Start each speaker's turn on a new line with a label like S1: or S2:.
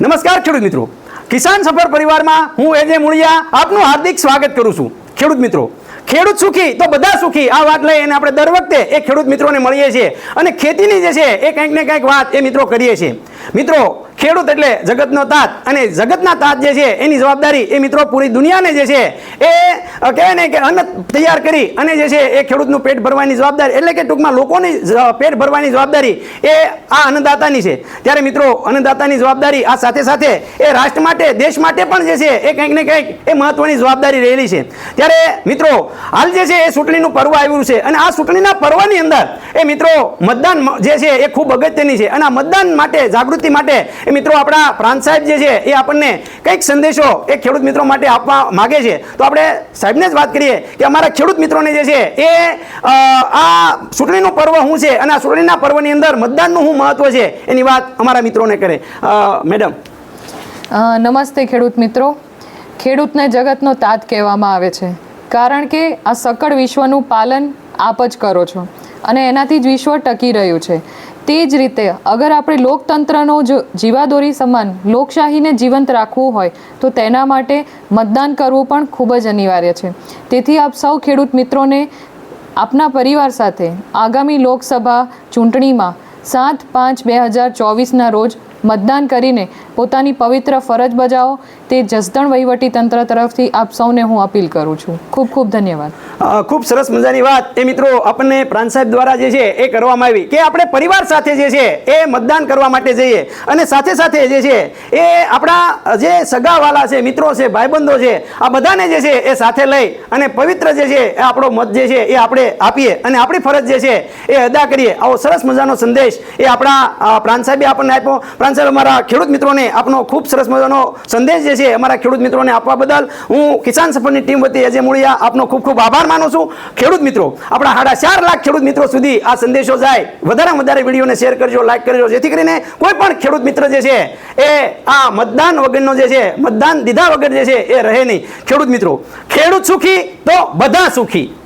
S1: નમસ્કાર ખેડૂત મિત્રો. કિસાન સફર પરિવારમાં હું એજે મુળિયા આપનું હાર્દિક સ્વાગત કરું છું. ખેડૂત મિત્રો, ખેડૂત સુખી તો બધા સુખી. આ વાત લઈ અને આપણે દર વખતે એ ખેડૂત મિત્રોને મળીએ છીએ. અને ખેતીની જે છે એ કંઈક ને કંઈક વાત એ મિત્રો કરીએ છીએ. મિત્રો, ખેડૂત એટલે જગતનો તાત અને જગતના તાત જે છે, એની જવાબદારી એ મિત્રો પૂરી દુનિયાને જે છે, એ કહેવાય ને કે અન્ન તૈયાર કરી અને જે છે, એ ખેડૂતનું પેટ ભરવાની જવાબદારી એટલે કે ટૂંકમાં લોકોની પેટ ભરવાની જવાબદારી એ આ અન્નદાતાની છે. ત્યારે મિત્રો, અન્નદાતાની જવાબદારી આ સાથે સાથે એ રાષ્ટ્ર માટે, દેશ માટે પણ જે છે, એ કંઈક ને કંઈક એ મહત્વની જવાબદારી રહેલી છે. ત્યારે મિત્રો, હાલ જે છે, એ ચૂંટણીનું પર્વ આવ્યું છે અને આ ચૂંટણીના પર્વની અંદર એ મિત્રો, મતદાન જે છે, એ ખૂબ અગત્યની છે અને આ મતદાન માટે જાગૃતિ માટે એ મિત્રો આપણા પ્રાંત સાહેબ જે છે એ આપણને કંઈક સંદેશો એ ખેડૂત મિત્રો માટે આપવા માગે છે. તો આપણે સાહેબને જ વાત કરીએ કે અમારા ખેડૂત મિત્રોને જે છે એ આ ચૂંટણીનું પર્વ શું છે અને આ ચૂંટણીના પર્વની અંદર મતદાનનું શું મહત્વ છે એની વાત અમારા મિત્રોને કરે. મેડમ.
S2: નમસ્તે ખેડૂત મિત્રો. ખેડૂતને જગતનો તાત કહેવામાં આવે છે. કારણ કે આ સકળ વિશ્વનું પાલન આપ જ કરો છો. અને એનાથી જ વિશ્વ ટકી રહ્યું છે. તે જ રીતે અગર આપણે લોકતંત્રનો જ જીવાદોરી સમાન લોકશાહીને જીવંત રાખવું હોય, તો તેના માટે મતદાન કરવું પણ ખૂબ જ અનિવાર્ય છે. તેથી આપ સૌ ખેડૂત મિત્રોને આપના પરિવાર સાથે આગામી લોકસભા ચૂંટણીમાં સાત પાંચ બે હજાર ચોવીસના રોજ મતદાન કરીને પોતાની પવિત્ર ફરજ બજાવો તે જસદણ વહીવટી તંત્ર તરફથી આપ સૌને હું અપીલ કરું છું. ખૂબ ખૂબ ધન્યવાદ.
S1: ખૂબ સરસ મજાની વાત. એ મિત્રો આપણને પ્રાંત સાહેબ દ્વારા જે છે એ કરવામાં આવી કે આપણે પરિવાર સાથે જે છે એ મતદાન કરવા માટે જઈએ અને સાથે સાથે જે છે એ આપણા જે સગાવાલા છે મિત્રો છે ભાઈબંધો છે આ બધાને જે છે એ સાથે લઈ અને પવિત્ર જે છે એ આપણો મત જે છે એ આપણે આપીએ અને આપણી ફરજ જે છે એ અદા કરીએ. આવો સરસ મજાનો સંદેશ એ આપણા અ, પ્રાંત સાહેબે આપણને આપ્યો. પ્રાંત સાહેબ અમારા ખેડૂત મિત્રોને આપનો ખૂબ સરસ મજાનો સંદેશ જે છે અમારા ખેડૂત મિત્રોને આપવા બદલ હું કિસાન સફરની ટીમ વતી અજય મૂળિયા આપનો ખૂબ ખૂબ આભાર માનું છું. ખેડૂત મિત્રો, આપણા સાડા ચાર લાખ ખેડૂત મિત્રો સુધી આ સંદેશો જાય. વધારેમાં વધારે વિડીયોને શેર કરજો લાઈક કરજો, જેથી કરીને કોઈ પણ ખેડૂત મિત્ર જે છે એ આ મતદાન વગરનો જે છે, મતદાન દીધા વગર જે છે એ રહે નહીં. ખેડૂત મિત્રો, ખેડૂત સુખી તો બધા સુખી.